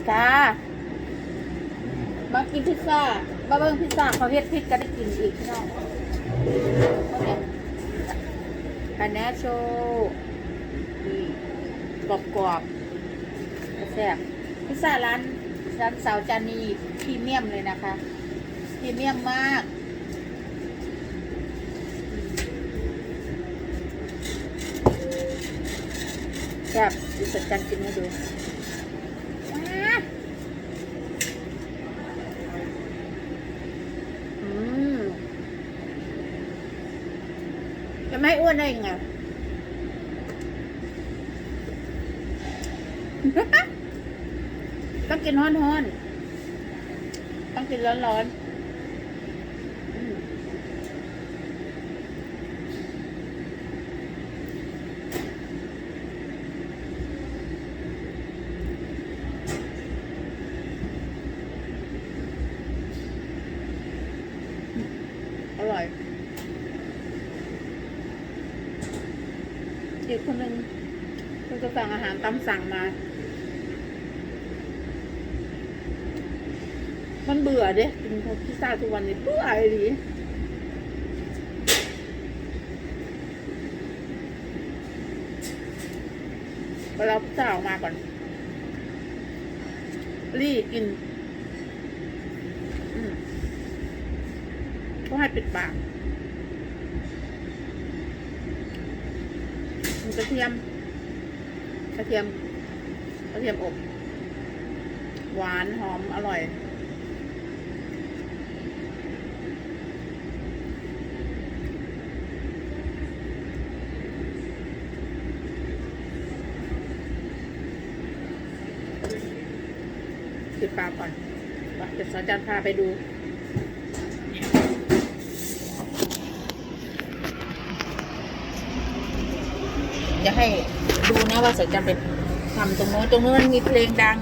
ตค่ะมากินพิซซ่ามาเบิงพิซซ่าเขาเฮ็ดพิซก็ได้กินอีกพี่น้องอนนีโชว์กรอบกรอบแซ่บ พิซซ่าร้านร้านสาวจานีพรีเมียมเลยนะคะ พรีเมียมมาก แซ่บดิฉันจันกินให้ดูจะไม่อ้วนได้ยังไงต้องกินร้อนๆต้องกินร้อนๆ็กคนหนึ่งคนจะสั่งอาหารตามสั่งมา มันเบื่อเด้กินพิซซ่าทุกวันนี้เบื่อไอ้ดีเราพิซซ่าออกมาก่อน รีกิน ก็ให้ปิดปากกระเทียมกระเทียมกระเทียมอบ หวานหอมอร่อยปิดปากก่อนยวสอนจันพาไปดูจะให้ดูนะว่าสายจัน็ปทำตรงโน้นตรงโน้มันมีเพลงดัง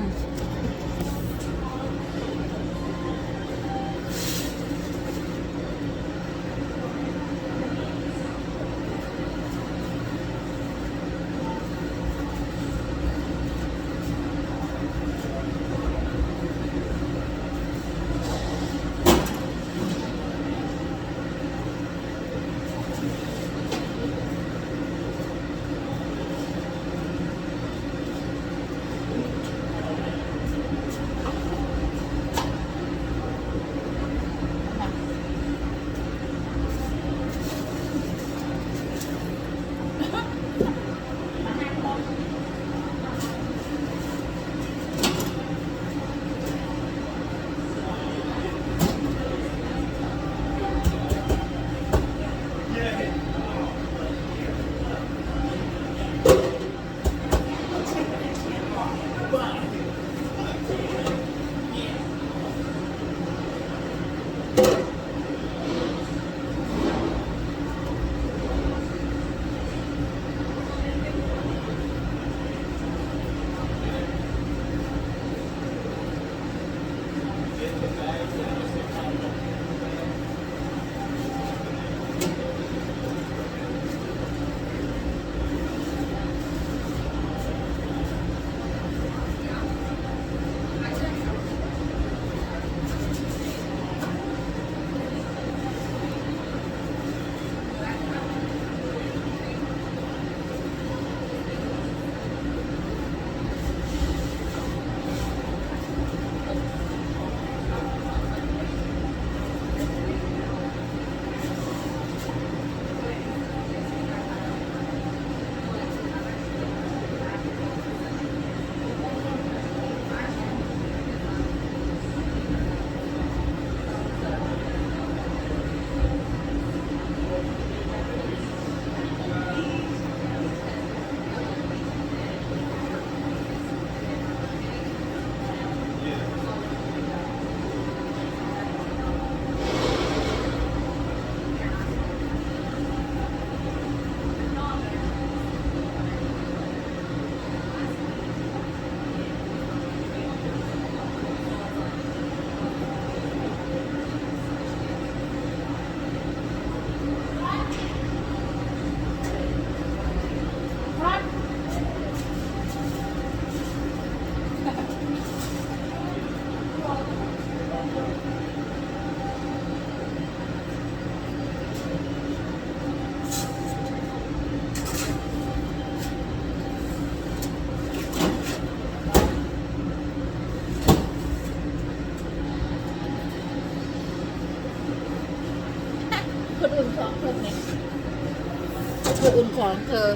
ของเธอ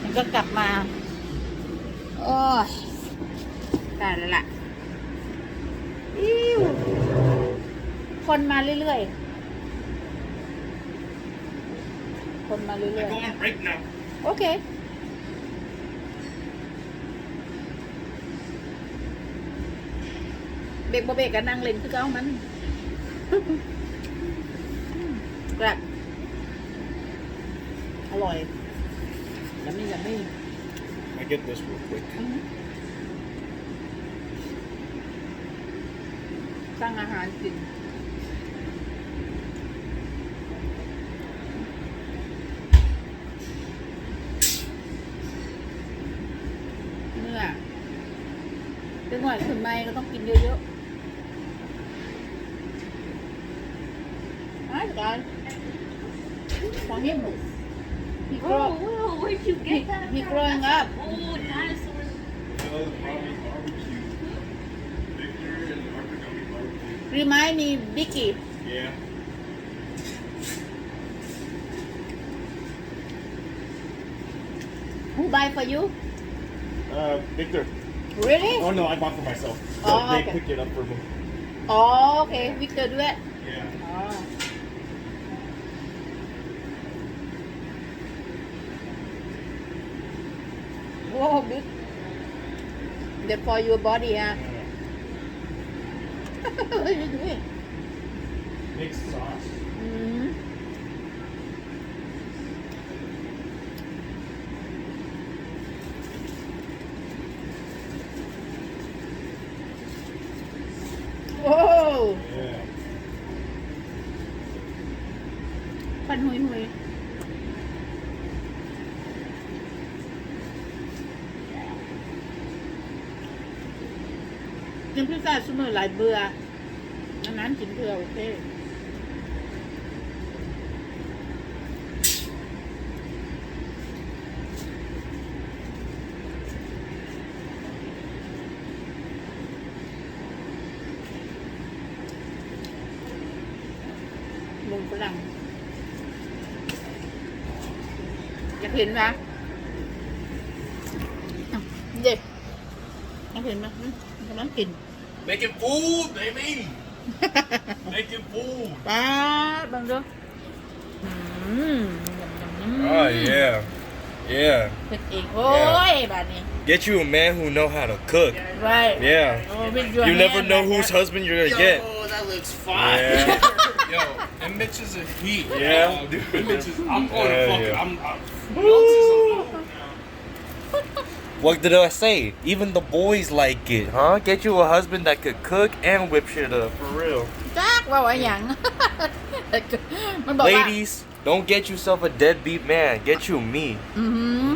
มันก็กลับมา โอ้ยตายแล้วล่ะอิวคนมาเรื่อยๆคนมาเรื่อยๆโอเค เบรกเบ Okay. ก e k bek kan nang เ ê n cứ cao m บอร่อยยังไม่ยังไม่ I get this real quick. สร้างอาหารสินเนื่อจะหน่อยขึ้นไม่ก็ต้องกินเยอะๆอาจารยนของเฮ็ดหมู grow, oh, whoa, where'd you get he, that? He growing up. Oh, dinosaurs. Remind me, Vicky. Yeah. Who buy for you? Uh, Victor. Really? Oh no, I bought for myself. So oh, they okay. picked it up for me. Oh, okay. Victor do it. Yeah. Oh. Oh, good. Good for your body, huh? what you doing? Mixed sauce. Mm-hmm. Whoa! Yeah. กินพิซซ่าสมือหลายเบื่ออันนั้นกินเบื่อโอเคมุมฝรัง อยากเห็นไหมเด็กอยากเห็นไหมกำลังกิน Making food, baby. Making food. ป้าดเบังดูอืมยำยำยำ mm. Oh yeah, yeah. เผ็ดอีกโอ้ยบาดนี้ Get you a man who know how to cook. Right. Yeah. โอ้เป็นยวน oh, You never know whose husband you're gonna get. Oh, that looks fine. Yeah. Yo, that bitch is a heat. Yeah. Yeah. Mitch is. I'm going to fuck fucking. I'm. I'm what did I say? Even the boys like it, huh? Get you a husband that could cook and whip shit up, for real. Ladies, don't get yourself a deadbeat man. Get you me. Mm-hmm.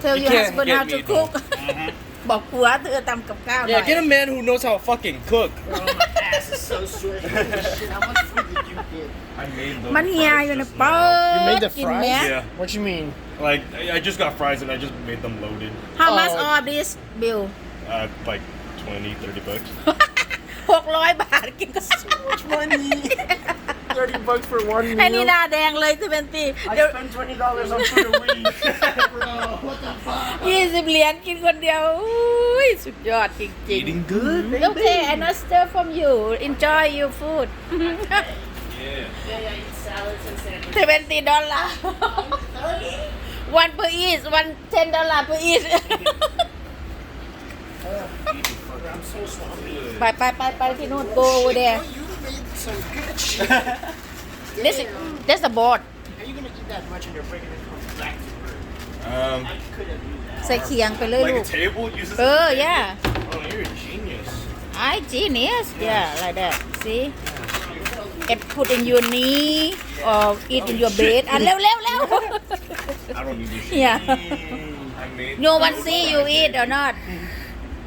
tell you your can't husband get how to me, cook บอกผัวเธอทำกับข้าวหน่ mm-hmm. Yeah, get a man who knows how to fucking cook. Bro, my ass is so I made the yeah, fries you gonna You made the fries? Yeah. What you mean? Like I just got fries and I just made them loaded, How much Oh. all this bill uh, like 20, 30 bucks. หกร้อยบาทกินก็ 20, 30 bucks for one meal. ไอ้นี่หน้าแดงเลยสิเป็นตีเดี๋ยว I spent twenty dollars on food a week. Bro, what the fuck? ยี่สิบเหรียญกินคนเดียวอุ้ยสุดยอดจริง Eating good. baby. Okay I not stir from you enjoy your food Yeah. Yeah, yeah, eat salads and sandwiches. Twenty dollar. one per each. One ten dollar per each. I'm so sloppy. ไปไปไปไปที่นู่น go over there. Oh, you made some good shit. that's the board. How are you gonna eat that much and you're it from back to Um, oh, yeah. Oh, you're a genius. I genius yeah like that see can put in your knee or eat in your bed. Ah, lew, lew, lew. I don't Yeah. No one see you eat or not.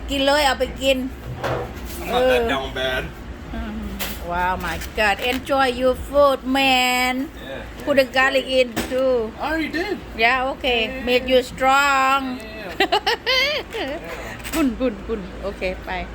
กินเลยเอาไปกิน I'm not that down bad. Mm-hmm. Wow, my God. Enjoy your food, man. Yeah. Put the garlic in too. I already did. Yeah, okay. Make you strong. Yeah. Bye.